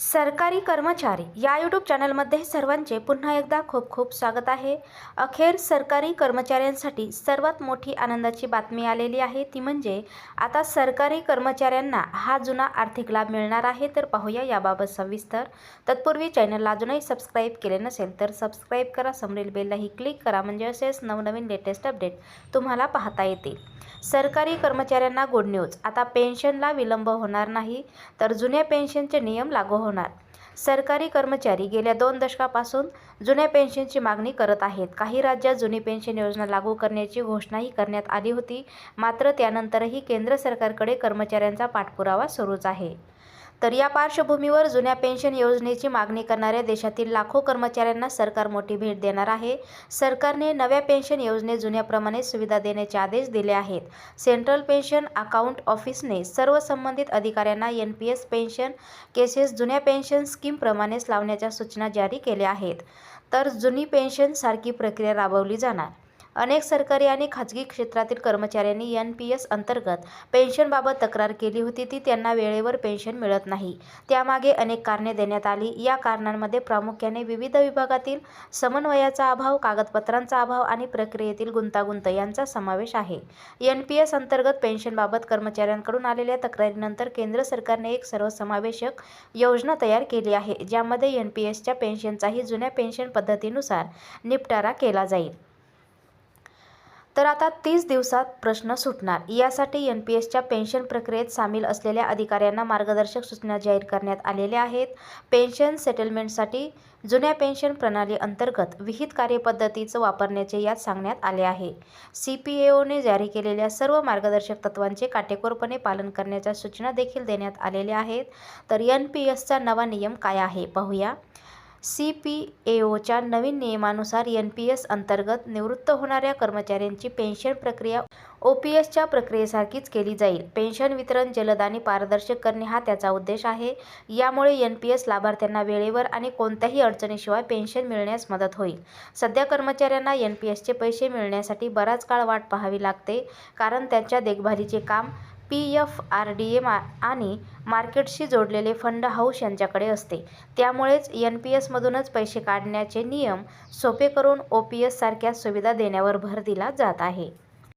सरकारी कर्मचारी या यूट्यूब चॅनलमध्ये सर्वांचे पुन्हा एकदा खूप खूप स्वागत आहे. अखेर सरकारी कर्मचाऱ्यांसाठी सर्वात मोठी आनंदाची बातमी आलेली आहे. ती म्हणजे आता सरकारी कर्मचाऱ्यांना हा जुना आर्थिक लाभ मिळणार आहे तर पाहूया याबाबत सविस्तर. तत्पूर्वी चॅनलला अजूनही सबस्क्राईब केले नसेल तर सबस्क्राईब करा. समोरील बेललाही क्लिक करा. म्हणजे असेच नवनवीन लेटेस्ट अपडेट तुम्हाला पाहता येतील. सरकारी कर्मचाऱ्यांना गुड न्यूज आता पेन्शनला विलंब होणार नाही. तर जुन्या पेन्शनचे नियम लागू होणार सरकारी कर्मचारी गेल्या दोन दशकापासून जुन्या पेन्शनची मागणी करत आहेत. काही राज्यात जुनी पेन्शन योजना लागू करण्याची घोषणाही करण्यात आली होती. मात्र त्यानंतरही केंद्र सरकारकडे कर्मचाऱ्यांचा पाठपुरावा सुरूच आहे. तर या पार्श्वभूमीवर जुन्या पेन्शन योजनेची मागणी करणाऱ्या देशातील लाखो कर्मचाऱ्यांना सरकार मोठी भेट देणार आहे. सरकारने नव्या पेन्शन योजनेत जुन्याप्रमाणे सुविधा देण्याचे आदेश दिले आहेत. सेंट्रल पेन्शन अकाउंट ऑफिसने सर्व संबंधित अधिकाऱ्यांना N P S pension cases जुन्या पेन्शन स्कीमप्रमाणेच लावण्याच्या सूचना जारी केल्या आहेत. तर जुनी पेन्शनसारखी प्रक्रिया राबवली जाणार. अनेक सरकारी आणि खाजगी क्षेत्रातील कर्मचाऱ्यांनी एन पी एस अंतर्गत पेन्शनबाबत तक्रार केली होती. ती त्यांना वेळेवर पेन्शन मिळत नाही. त्यामागे अनेक कारणे देण्यात आली. या कारणांमध्ये प्रामुख्याने विविध विभागातील समन्वयाचा अभाव कागदपत्रांचा अभाव आणि प्रक्रियेतील गुंतागुंत यांचा समावेश आहे. एन पी एस अंतर्गत पेन्शनबाबत कर्मचाऱ्यांकडून आलेल्या तक्रारीनंतर केंद्र सरकारने एक सर्वसमावेशक योजना तयार केली आहे ज्यामध्ये एन पी एसच्या पेन्शनचाही जुन्या पेन्शन पद्धतीनुसार निपटारा केला जाईल. तर आता तीस दिवसात प्रश्न सुटणार. यासाठी एन पी एसच्या पेन्शन प्रक्रियेत सामील असलेल्या अधिकाऱ्यांना मार्गदर्शक सूचना जाहीर करण्यात आलेल्या आहेत. पेन्शन सेटलमेंटसाठी जुन्या पेन्शन प्रणाली अंतर्गत विहित कार्यपद्धतीचं वापरण्याचे यात सांगण्यात आले आहे. सी पी एओने जारी केलेल्या सर्व मार्गदर्शक तत्वांचे काटेकोरपणे पालन करण्याच्या सूचना देखील देण्यात आलेल्या आहेत. तर एन पी एसचा नवा नियम काय आहे? पाहूया. सी पी एओच्या नवीन नियमानुसार एन पी एस अंतर्गत निवृत्त होणाऱ्या कर्मचाऱ्यांची पेन्शन प्रक्रिया ओ पी एसच्या प्रक्रियेसारखीच केली जाईल. पेन्शन वितरण जलद आणि पारदर्शक करणे हा त्याचा उद्देश आहे. यामुळे एन पी एस लाभार्थ्यांना वेळेवर आणि कोणत्याही अडचणीशिवाय पेन्शन मिळण्यास मदत होईल. सध्या कर्मचाऱ्यांना एन पी एसचे पैसे मिळण्यासाठी बराच काळ वाट पाहावी लागते कारण त्यांच्या देखभालीचे काम P F R D A मा आणि मार्केटशी जोडलेले फंड हाऊस यांच्याकडे असते. त्यामुळेच एन पी एसमधूनच पैसे काढण्याचे नियम सोपे करून ओ पी एस सारख्या सुविधा देण्यावर भर दिला जात आहे.